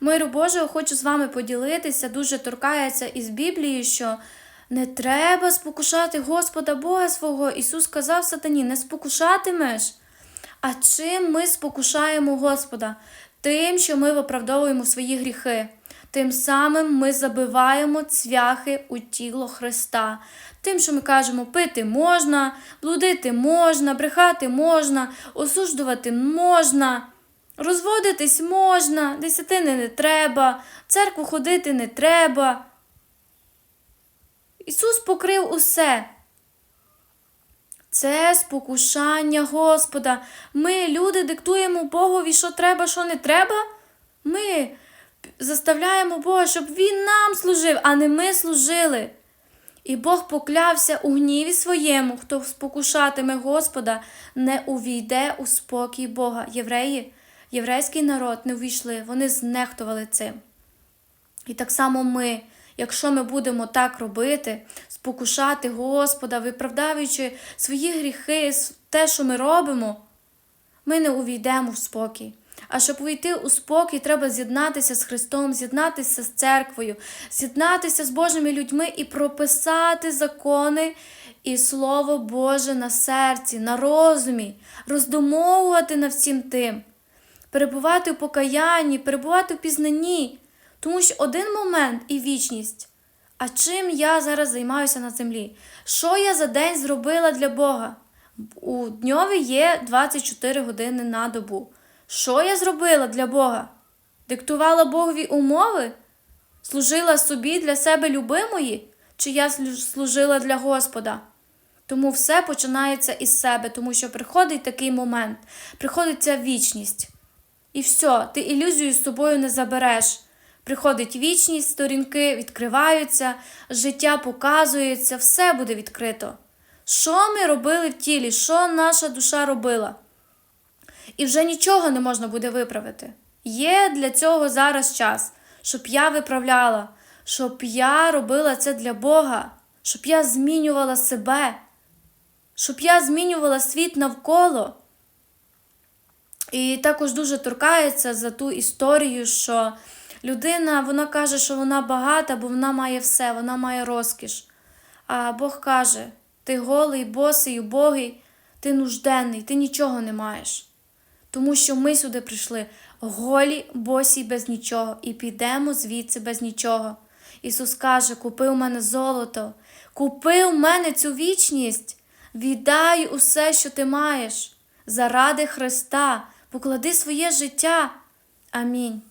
Миру Божого хочу з вами поділитися, дуже торкається із Біблії, що не треба спокушати Господа Бога свого. Ісус сказав сатані, не спокушатимеш. А чим ми спокушаємо Господа? Тим, що ми виправдовуємо свої гріхи. Тим самим ми забиваємо цвяхи у тіло Христа. Тим, що ми кажемо, пити можна, блудити можна, брехати можна, осуждувати можна, розводитись можна, десятини не треба, в церкву ходити не треба. Ісус покрив усе. Це спокушання Господа. Ми, люди, диктуємо Богові, що треба, що не треба. Ми заставляємо Бога, щоб Він нам служив, а не ми служили. І Бог поклявся у гніві своєму, хто спокушатиме Господа, не увійде у спокій Бога. Євреї, єврейський народ не увійшли, вони знехтували цим. І так само ми, якщо ми будемо так робити, спокушати Господа, виправдаючи свої гріхи, те, що ми робимо, ми не увійдемо в спокій. А щоб увійти у спокій, треба з'єднатися з Христом, з'єднатися з церквою, з'єднатися з Божими людьми і прописати закони і Слово Боже на серці, на розумі, роздумовувати над всім тим, перебувати у покаянні, перебувати у пізнанні, тому що один момент і вічність. А чим я зараз займаюся на землі? Що я за день зробила для Бога? У дньові є 24 години на добу. Що я зробила для Бога? Диктувала Богові умови? Служила собі для себе любимої? Чи я служила для Господа? Тому все починається із себе, тому що приходить такий момент, приходить ця вічність. І все, ти ілюзію з собою не забереш. Приходить вічність, сторінки відкриваються, життя показується, все буде відкрито. Що ми робили в тілі, що наша душа робила? І вже нічого не можна буде виправити. Є для цього зараз час, щоб я виправляла, щоб я робила це для Бога, щоб я змінювала себе, щоб я змінювала світ навколо. І також дуже торкається за ту історію, що людина вона каже, що вона багата, бо вона має все, вона має розкіш. А Бог каже: ти голий, босий, убогий, ти нужденний, ти нічого не маєш. Тому що ми сюди прийшли голі, босі, без нічого, і підемо звідси без нічого. Ісус каже: Купи у мене золото, купи у мене цю вічність, віддай усе, що ти маєш, заради Христа, поклади своє життя. Амінь.